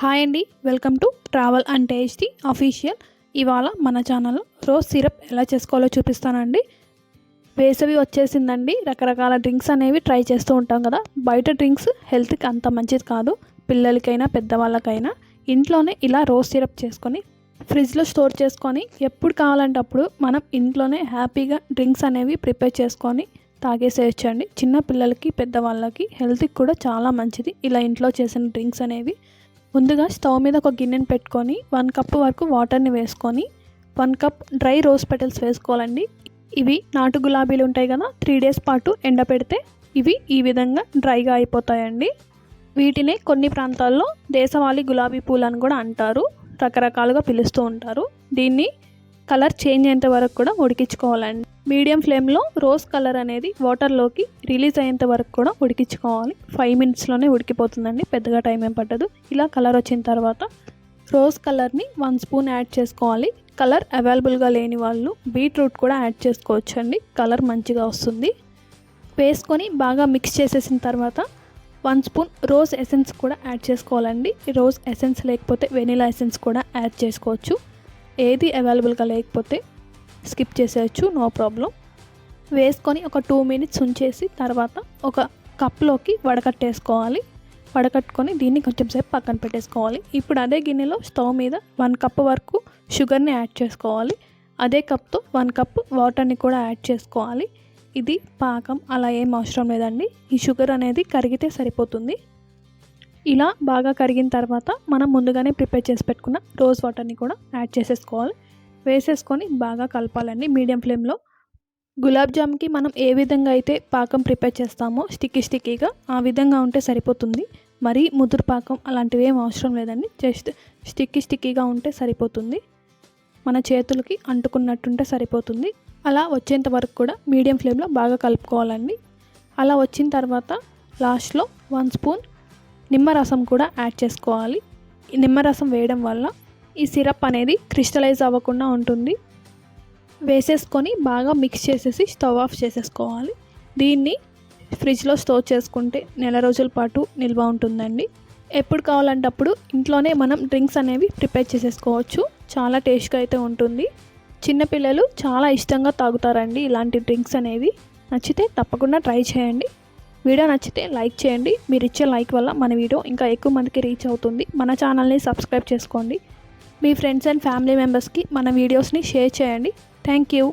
Hi అండి welcome to travel and tasty official. ఇవాళ మన ఛానల్లో రోజ్ సిరప్ ఎలా చేసుకోవాలో చూపిస్తానండి. వేసవి వచ్చేసిందండి రకరకాల డ్రింక్స్ అనేవి ట్రై చేస్తూ ఉంటాం కదా. బయట డ్రింక్స్ హెల్త్కి అంత మంచిది కాదు పిల్లలకైనా పెద్దవాళ్ళకైనా. ఇంట్లోనే ఇలా రోజ్ సిరప్ చేసుకొని ఫ్రిడ్జ్లో స్టోర్ చేసుకొని ఎప్పుడు కావాలంటే అప్పుడు మనం ఇంట్లోనే హ్యాపీగా డ్రింక్స్ అనేవి ప్రిపేర్ చేసుకొని తాగేసేయచ్చండి. చిన్న పిల్లలకి పెద్దవాళ్ళకి హెల్త్కి కూడా చాలా మంచిది. ఇలా ఇంట్లో చేసిన డ్రింక్స్ అనేవి ముందుగా స్టవ్ మీద ఒక గిన్నెని పెట్టుకొని వన్ కప్ వరకు వాటర్ని వేసుకొని one cup dry rose petals వేసుకోవాలండి. ఇవి నాటు గులాబీలు ఉంటాయి కదా త్రీ డేస్ పాటు ఎండపెడితే ఇవి ఈ విధంగా డ్రైగా అయిపోతాయండి. వీటినే కొన్ని ప్రాంతాల్లో దేశవాళీ గులాబీ పూలు అని కూడా అంటారు. రకరకాలుగా పిలుస్తూ ఉంటారు. దీన్ని కలర్ చేంజ్ అయ్యేంత వరకు కూడా ఉడికించుకోవాలండి. మీడియం ఫ్లేమ్లో రోజ్ కలర్ అనేది వాటర్లోకి రిలీజ్ అయ్యేంత వరకు కూడా ఉడికించుకోవాలి. ఫైవ్ మినిట్స్లోనే ఉడికిపోతుందండి. పెద్దగా టైం ఏం పట్టదు. ఇలా కలర్ వచ్చిన తర్వాత రోజ్ కలర్ని వన్ స్పూన్ యాడ్ చేసుకోవాలి. కలర్ అవైలబుల్గా లేని వాళ్ళు బీట్రూట్ కూడా యాడ్ చేసుకోవచ్చు అండి కలర్ మంచిగా వస్తుంది. వేసుకొని బాగా మిక్స్ చేసేసిన తర్వాత వన్ స్పూన్ రోజ్ ఎసెన్స్ కూడా యాడ్ చేసుకోవాలండి. రోజ్ ఎసెన్స్ లేకపోతే వెనిలా ఎసెన్స్ కూడా యాడ్ చేసుకోవచ్చు. ఏది అవైలబుల్గా లేకపోతే స్కిప్ చేసేయచ్చు నో ప్రాబ్లం. వేసుకొని ఒక టూ మినిట్స్ ఉంచేసి తర్వాత ఒక కప్లోకి వడకట్టేసుకోవాలి. వడకట్టుకొని దీన్ని కొంచెం సేపు పక్కన పెట్టేసుకోవాలి. ఇప్పుడు అదే గిన్నెలో స్టవ్ మీద వన్ కప్ వరకు షుగర్ని యాడ్ చేసుకోవాలి. అదే కప్తో వన్ కప్ వాటర్ని కూడా యాడ్ చేసుకోవాలి. ఇది పాకం అలా ఏం అవసరం లేదండి. ఈ షుగర్ అనేది కరిగితే సరిపోతుంది. ఇలా బాగా కరిగిన తర్వాత మనం ముందుగానే ప్రిపేర్ చేసి పెట్టుకున్న రోజ్ వాటర్ని కూడా యాడ్ చేసేసుకోవాలి. వేసేసుకొని బాగా కలపాలండి. మీడియం ఫ్లేమ్లో. గులాబ్ జామ్కి మనం ఏ విధంగా అయితే పాకం ప్రిపేర్ చేస్తామో స్టిక్కీ స్టిక్కీగా ఆ విధంగా ఉంటే సరిపోతుంది. మరీ ముదురు పాకం అలాంటివి ఏం అవసరం లేదండి. జస్ట్ స్టిక్కీ స్టిక్కీగా ఉంటే సరిపోతుంది. మన చేతులకి అంటుకున్నట్టుంటే సరిపోతుంది. అలా వచ్చేంత వరకు కూడా మీడియం ఫ్లేమ్లో బాగా కలుపుకోవాలండి. అలా వచ్చిన తర్వాత లాస్ట్లో వన్ స్పూన్ నిమ్మరసం కూడా యాడ్ చేసుకోవాలి. నిమ్మరసం వేయడం వల్ల ఈ సిరప్ అనేది క్రిస్టలైజ్ అవ్వకుండా ఉంటుంది. వేసేసుకొని బాగా మిక్స్ చేసేసి స్టవ్ ఆఫ్ చేసేసుకోవాలి. దీన్ని ఫ్రిడ్జ్లో స్టోర్ చేసుకుంటే నెల రోజుల పాటు నిల్వ ఉంటుందండి. ఎప్పుడు కావాలంటే అప్పుడు ఇంట్లోనే మనం డ్రింక్స్ అనేవి ప్రిపేర్ చేసేసుకోవచ్చు. చాలా టేస్ట్గా అయితే ఉంటుంది. చిన్నపిల్లలు చాలా ఇష్టంగా తాగుతారండి ఇలాంటి డ్రింక్స్ అనేవి. నచ్చితే తప్పకుండా ట్రై చేయండి. వీడియో నచ్చితే లైక్ చేయండి. మీరు ఇచ్చే లైక్ వల్ల మన వీడియో ఇంకా ఎక్కువ మందికి రీచ్ అవుతుంది. మన ఛానల్ని సబ్స్క్రైబ్ చేసుకోండి. మీ ఫ్రెండ్స్ అండ్ ఫ్యామిలీ మెంబర్స్కి మన వీడియోస్ని షేర్ చేయండి. Thank you.